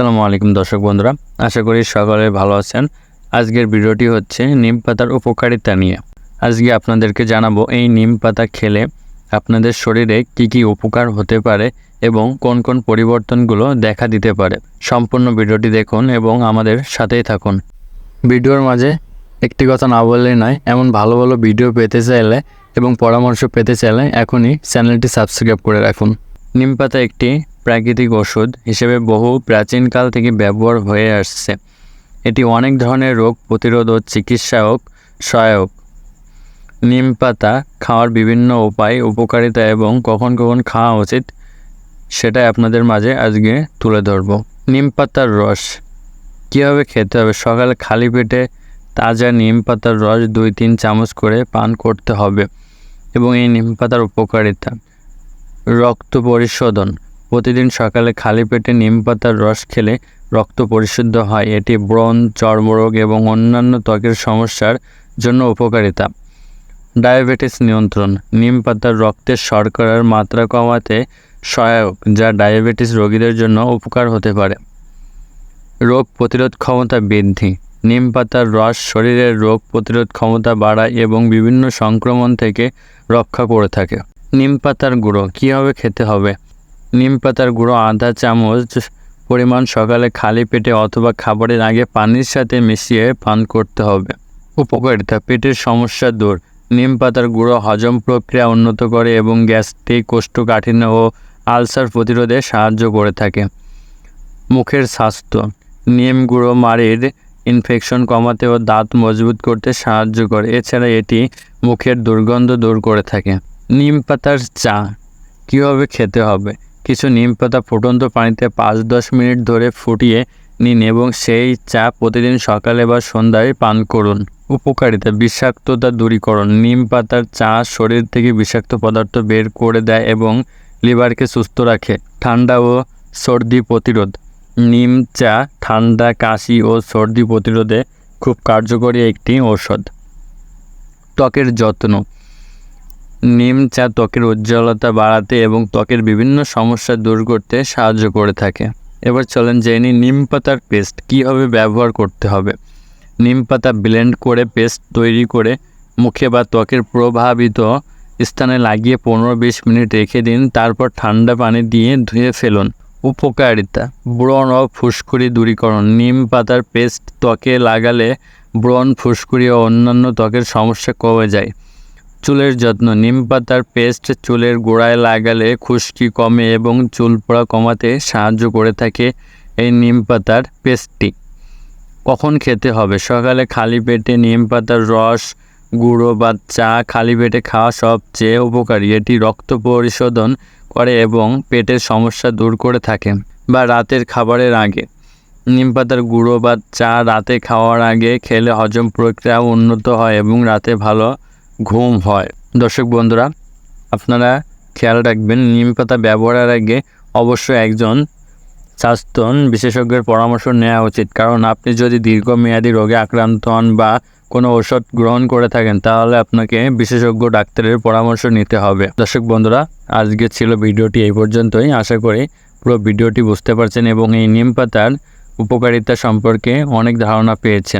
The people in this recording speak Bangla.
আসসালামু আলাইকুম দর্শক বন্ধুরা, আশা করি সকলে ভালো আছেন। আজকের ভিডিওটি হচ্ছে নিম পাতার উপকারিতা নিয়ে। আজকে আপনাদেরকে জানাব এই নিম পাতা খেলে আপনাদের শরীরে কি কি উপকার হতে পারে এবং কোন কোন পরিবর্তনগুলো দেখা দিতে পারে। সম্পূর্ণ ভিডিওটি দেখুন এবং আমাদের সাথেই থাকুন। ভিডিওর মাঝে একটি কথা না বললেই নয়, এমন ভালো ভালো ভিডিও পেতে চাইলে এবং পরামর্শ পেতে চাইলে এখনই চ্যানেলটি সাবস্ক্রাইব করে রাখুন। নিম পাতা একটি প্রাকৃতিক ওষুধ হিসেবে বহু প্রাচীনকাল থেকে ব্যবহার হয়ে আসছে। এটি অনেক ধরনের রোগ প্রতিরোধ ও চিকিৎসায়ক সহায়ক। নিম পাতা খাওয়ার বিভিন্ন উপায়, উপকারিতা এবং কখন কখন খাওয়া উচিত, সেটাই আপনাদের মাঝে আজকে তুলে ধরব। নিম পাতার রস কীভাবে খেতে হবে? সকালে খালি পেটে তাজা নিম পাতার রস দুই তিন চামচ করে পান করতে হবে এবং এই নিম পাতার উপকারিতা। রক্ত পরিশোধন প্রতিদিন সকালে খালি পেটে নিম পাতার রস খেলে রক্ত পরিশুদ্ধ হয়। এটি ব্রণ, চর্মরোগ এবং অন্যান্য ত্বকের সমস্যার জন্য উপকারিতা। ডায়াবেটিস নিয়ন্ত্রণ। নিম পাতার রক্তের শর্করার মাত্রা কমাতে সহায়ক, যা ডায়াবেটিস রোগীদের জন্য উপকার হতে পারে। রোগ প্রতিরোধ ক্ষমতা বৃদ্ধি। নিম পাতার রস শরীরের রোগ প্রতিরোধ ক্ষমতা বাড়ায় এবং বিভিন্ন সংক্রমণ থেকে রক্ষা করে থাকে। নিম পাতার গুঁড়ো কীভাবে খেতে হবে? নিম পাতার গুঁড়ো আধা চামচ, পরিমাণ সকালে খালি পেটে অথবা খাবারের আগে পানির সাথে মিশিয়ে পান করতে হবে। উপকারিতা, পেটের সমস্যা দূর। নিম পাতার গুঁড়ো হজম প্রক্রিয়া উন্নত করে এবং গ্যাস্ট্রিক কোষ্ঠকাঠিন্য ও আলসার প্রতিরোধে সাহায্য করে থাকে। মুখের স্বাস্থ্য, নিম গুঁড়ো মাড়ির ইনফেকশন কমাতে ও দাঁত মজবুত করতে সাহায্য করে। এছাড়া এটি মুখের দুর্গন্ধ দূর করে থাকে। নিম পাতার চা, কীভাবে খেতে হবে? কিছু নিম পাতা ফুটন্ত পানিতে পাঁচ দশ মিনিট ধরে ফুটিয়ে নিন এবং সেই চা প্রতিদিন সকালে বা সন্ধ্যায় পান করুন। উপকারিতা, বিষাক্ততা দূরীকরণ। নিম পাতার চা শরীর থেকে বিষাক্ত পদার্থ বের করে দেয় এবং লিভারকে সুস্থ রাখে। ঠান্ডা ও সর্দি প্রতিরোধ। নিম চা ঠান্ডা, কাশি ও সর্দি প্রতিরোধে খুব কার্যকরী একটি ঔষধ। ত্বকের যত্ন। নিম চা ত্বকের উজ্জ্বলতা বাড়াতে এবং ত্বকের বিভিন্ন সমস্যা দূর করতে সাহায্য করে থাকে। এবার চলেন জেনে নিম পাতার পেস্ট কীভাবে ব্যবহার করতে হবে। নিম পাতা ব্লেন্ড করে পেস্ট তৈরি করে মুখে বা ত্বকের প্রভাবিত স্থানে লাগিয়ে পনেরো বিশ মিনিট রেখে দিন, তারপর ঠান্ডা পানি দিয়ে ধুয়ে ফেলুন। উপকারিতা, ব্রণ ও ফুসকুড়ি দূরীকরণ। নিম পাতার পেস্ট ত্বকে লাগালে ব্রণ, ফুসকুড়ি ও অন্যান্য ত্বকের সমস্যা কমে যায়। চুলের যত্ন। নিম পাতার পেস্ট চুলের গোড়ায় লাগালে খুশকি কমে এবং চুল পড়া কমাতে সাহায্য করে থাকে এই নিম পাতার পেস্টটি। কখন খেতে হবে? সকালে খালি পেটে নিম পাতার রস, গুঁড়ো বা চা খালি পেটে খাওয়া সবচেয়ে উপকারী। এটি রক্ত পরিশোধন করে এবং পেটের সমস্যা দূর করে থাকে বা রাতের খাবারের আগে। নিম পাতার গুঁড়ো বা চা রাতে খাওয়ার আগে খেলে হজম প্রক্রিয়া উন্নত হয় এবং রাতে ভালো ঘুম হয়। দর্শক বন্ধুরা, আপনারা খেয়াল রাখবেন, নিম পাতা ব্যবহারের আগে অবশ্যই একজন স্বাস্থ্য বিশেষজ্ঞের পরামর্শ নেওয়া উচিত। কারণ আপনি যদি দীর্ঘমেয়াদী রোগে আক্রান্ত হন বা কোনো ওষুধ গ্রহণ করে থাকেন, তাহলে আপনাকে বিশেষজ্ঞ ডাক্তারের পরামর্শ নিতে হবে। দর্শক বন্ধুরা, আজকে ছিল ভিডিওটি এই পর্যন্তই। আশা করি পুরো ভিডিওটি বুঝতে পারছেন এবং এই নিম পাতার উপকারিতা সম্পর্কে অনেক ধারণা পেয়েছেন।